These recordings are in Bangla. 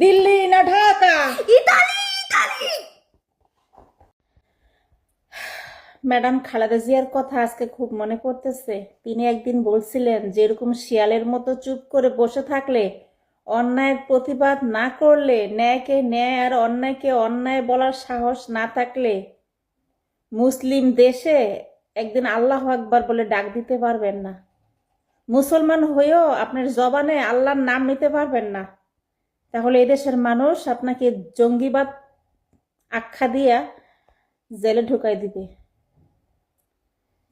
দিল্লি না Dhaka? Italy Italy! Madam Khaleda জিয়ার কথা আজকে খুব মনে পড়তেছে। তিনি একদিন বলছিলেন যে এরকম শিয়ালের মতো চুপ করে বসে থাকলে অন্যায়ের প্রতিবাদ না করলে ন্যায়কে ন্যায় আর অন্যায়কে অন্যায় বলার সাহস না থাকলে মুসলিম দেশে একদিন আল্লাহ আকবার বলে ডাক দিতে পারবেন না। মুসলমান হয়েও আপনার জবানে আল্লাহর নাম নিতে পারবেন না। তাহলে এদেশের মানুষ আপনাকে জঙ্গিবাদ আখ্যা দিয়া জেলে ঢুকাই দিবে।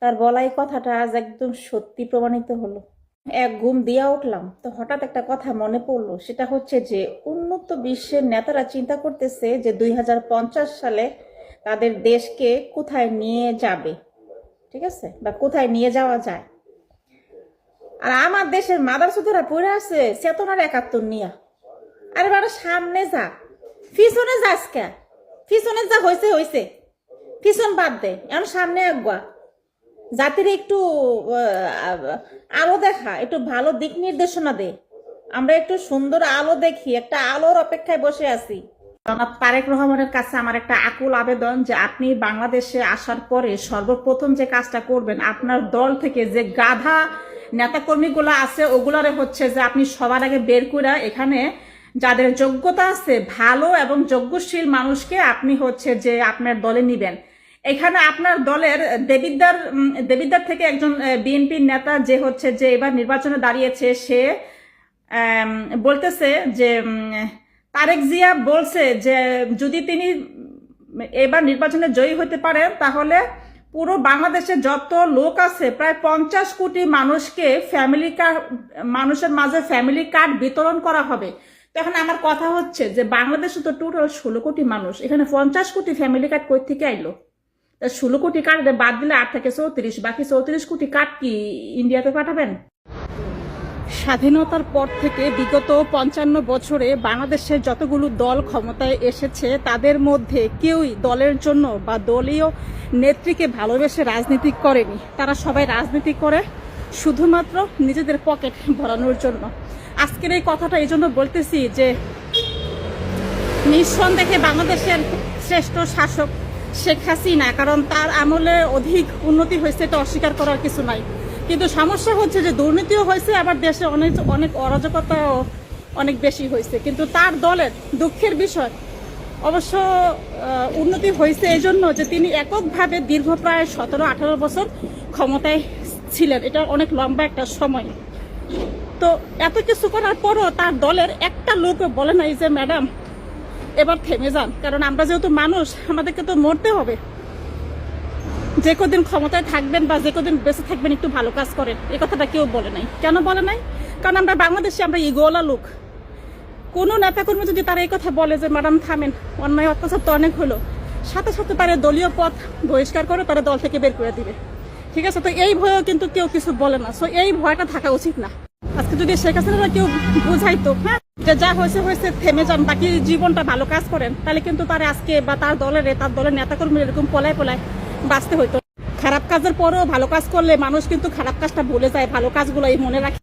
তার বলাই কথাটা আজ একদম সত্যি প্রমাণিত হলো। এক ঘুম দিয়া উঠলাম, তো হঠাৎ একটা কথা মনে পড়ল। সেটা হচ্ছে যে, উন্নত বিশ্বের নেতারা চিন্তা করতেছে যে দুই হাজার পঞ্চাশ সালে তাদের দেশকে কোথায় নিয়ে যাবে, ঠিক আছে? বা কোথায় নিয়ে যাওয়া যায়। আর আমার দেশের মাদার সুতরা পড়ে আছে, চেতনার একাত্তর নিয়া। আরে বাবা, সামনে যা। পিছনে যাস কে? পিছনে যা হয়েছে হয়েছে পিছন বাদ দে, এখন সামনে একবা জাতির একটু আলো দেখা, একটু ভালো দিক নির্দেশনা দে। আমরা একটু সুন্দর আলো দেখি, একটা আলোর অপেক্ষায় বসে আছি। জনাব তারেক রহমানের কাছে আমার একটা আকুল আবেদন যে আপনি বাংলাদেশে আসার পরে সর্বপ্রথম যে কাজটা করবেন, আপনার দল থেকে যে গাধা নেতাকর্মীগুলো আছে, ওগুলারে হচ্ছে যে আপনি সবার আগে বের করে এখানে যাদের যোগ্যতা আছে ভালো এবং যোগ্যশীল মানুষকে আপনি হচ্ছে যে আপনার দলে নিবেন। এখানে আপনার দলের দেবিদ্দার দেবিদ্দার থেকে একজন বিএনপির নেতা যে হচ্ছে যে এবার নির্বাচনে দাঁড়িয়েছে, সে বলতেছে যে তারেক জিয়া বলছে যে, যদি তিনি এবার নির্বাচনে জয়ী হতে পারেন, তাহলে পুরো বাংলাদেশে যত লোক আছে, প্রায় পঞ্চাশ কোটি মানুষকে ফ্যামিলি কার্ড মানুষের মাঝে ফ্যামিলি কার্ড বিতরণ করা হবে। তো এখন আমার কথা হচ্ছে যে বাংলাদেশে তো টোটাল ষোলো কোটি মানুষ, এখানে পঞ্চাশ কোটি ফ্যামিলি কার্ড কই থেকে আইলো? তা ষোলো কোটি কার্ড বাদ দিলে আট থেকে চৌত্রিশ, বাকি চৌত্রিশ কোটি কার্ড কি ইন্ডিয়াতে পাঠাবেন? স্বাধীনতার পর থেকে বিগত পঞ্চান্ন বছরে বাংলাদেশের যতগুলো দল ক্ষমতায় এসেছে, তাদের মধ্যে কেউই দলের জন্য বা দলীয় নেত্রীকে ভালোবেসে রাজনীতি করেনি। তারা সবাই রাজনীতি করে, শুধুমাত্র নিজেদের পকেট ভরানোর জন্য। আজকের এই কথাটা এই জন্য বলতেছি যে নিঃসন্দেহে বাংলাদেশের শ্রেষ্ঠ শাসক শেখ হাসিনা, কারণ তার আমলে অধিক উন্নতি হয়েছে এটা অস্বীকার করার কিছু নাই। কিন্তু সমস্যা হচ্ছে যে দুর্নীতিও হয়েছে, আবার দেশে অনেক অনেক অরাজকতাও অনেক বেশি হয়েছে। কিন্তু তার দলের দুঃখের বিষয়, অবশ্য উন্নতি হয়েছে এই জন্য যে তিনি এককভাবে দীর্ঘ প্রায় সতেরো আঠারো বছর ক্ষমতায় ছিলেন। এটা অনেক লম্বা একটা সময়। তো এত কিছু করার পরও তার দলের একটা লোকও বলে নাই যে, ম্যাডাম, এবার থেমে যান। কারণ আমরা যেহেতু মানুষ, আমাদেরকে তো মরতে হবে। যে কদিন ক্ষমতায় থাকবেন বা যে কদিন বেঁচে থাকবেন, একটু ভালো কাজ করেন। এই কথাটা কেউ বলে নাই। কেন বলে নাই? কারণ আমরা বাংলাদেশে আমরা ইগোলা লোক। কোনো নেতাকর্মী যদি তারা এই কথা বলে যে, ম্যাডাম, থামেন, অন্যায় অত্যাচার তো অনেক হলো। সাথে সাথে তারা দলীয় পথ বহিষ্কার করে তারা দল থেকে বের করে দিবে। ঠিক আছে? তো এই ভয়েও কিন্তু কেউ কিছু বলে না। সো এই ভয়টা থাকা উচিত না। আজকে যদি শেখ হাসিনা কেউ বুঝাইতো হ্যাঁ যে যা হয়েছে হয়েছে, থেমে যান, বাকি জীবনটা ভালো কাজ করেন, তাহলে কিন্তু তার আজকে বা তার দলের তার দলের নেতাকর্মী এরকম পলায় পলায় বাঁচতে হইতো। খারাপ কাজের পরেও ভালো কাজ করলে মানুষ কিন্তু খারাপ কাজটা ভুলে যায়, ভালো কাজগুলোই মনে রাখে।